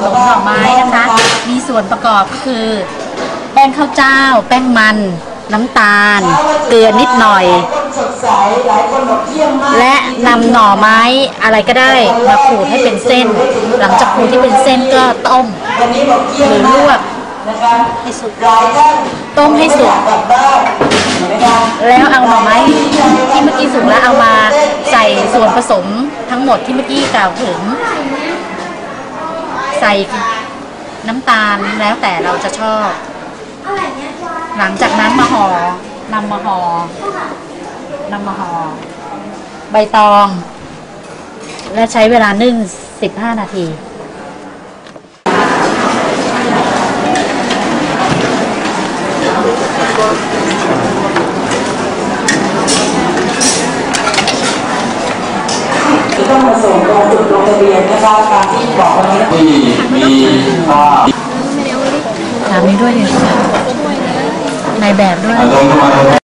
ผงหน่อไม้นะคะ มีส่วนประกอบก็คือ แป้งข้าวเจ้า แป้งมัน น้ำตาล เกลือนิดหน่อยสดใสหลายคนบอกเยี่ยมมากและนำหน่อไม้อะไรก็ได้มาขูดให้เป็นเส้น หลังจากขูดที่เป็นเส้นก็ต้มวันนี้บอกเยี่ยมหรือลวกนะคะให้สุกหลายท่านต้มให้สุกกลับบ้านนะคะแล้วเอาหน่อไม้ที่เมื่อกี้สุกแล้วเอามาใส่ส่วนผสมทั้งหมดที่เมื่อกี้กล่าวถึง ใส่น้ำตาลแล้วแต่เราจะชอบ หลังจากนั้นมาห่อนำมาห่อนำมาห่อใบตอง และใช้เวลานึ่ง 15 นาที จะต้องมาส่งตรงจุดลงทะเบียนนะคะตามที่บอกวันนี้ที่มีภาพถามนี้ด้วยเนี่ยนายแบบด้วยลงเข้ามา